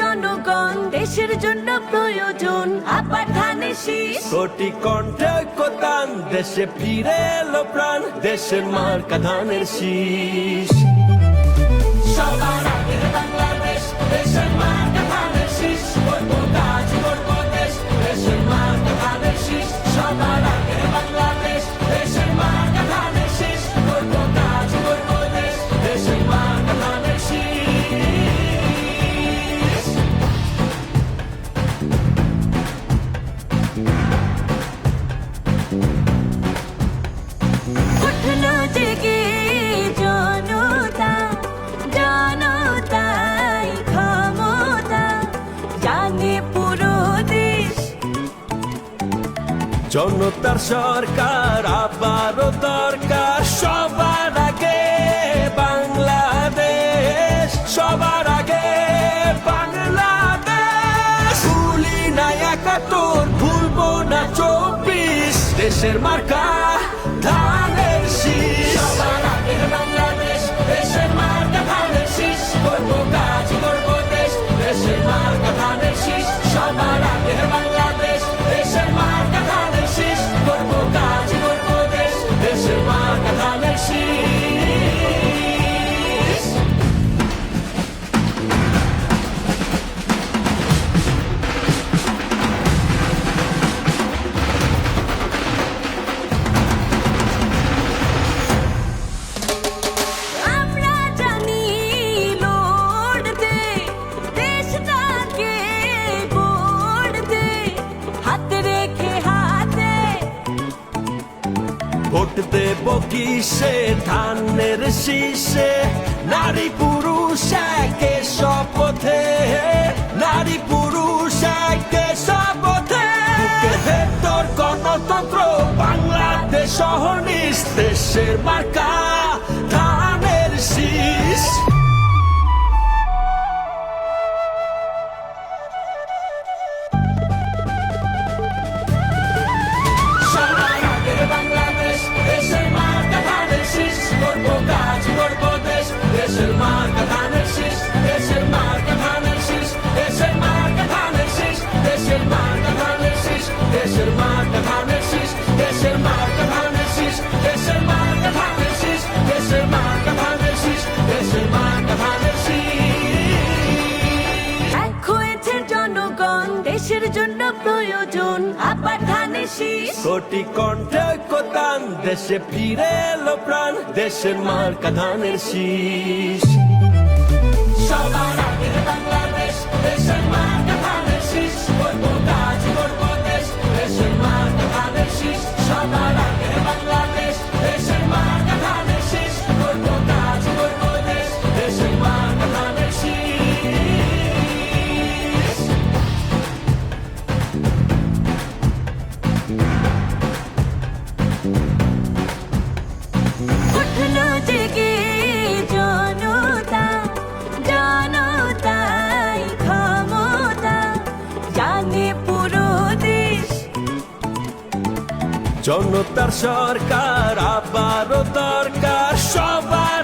জনগণ দেশের জন্য প্রয়োজন। আবার ধানে শীষ কোটি কণ্ঠে ঐক্যতান দেশে ফিরে এলো প্রাণ দেশের মার্কা ধানের শীষ। সবার আগে বাংলাদেশ দেশের জনতার সরকার, আবারও দরকার। সবার আগে বাংলাদেশ, সবার আগে বাংলাদেশ। ভুলি না একাত্তর, ভুলবো না চব্বিশ। দেশের মার্কা ধানের শীষ। সবার আগে বাংলাদেশ, দেশের মার্কা ধানের শীষ। করব কাজ, করব দেশ, দেশের মার্কা ধানের শীষ। সবার আগে বাংলাদেশ। ভোট দেব কিসে? ধানের শীষে। নারী পুরুষ একে শপথে। নারী পুরুষ একে শপথে। তোর গণতন্ত্র বাংলাদেশ সহনিস দেশের মার্কা। দেশের জন্য প্রয়োজন। আবার ধানে শীষ। কোটি কণ্ঠে ঐক্যতান দেশে ফিরে এলো প্রাণ দেশের মার্কা ধানের শীষ। সবার জনতার সরকার আবারও দরকার সবার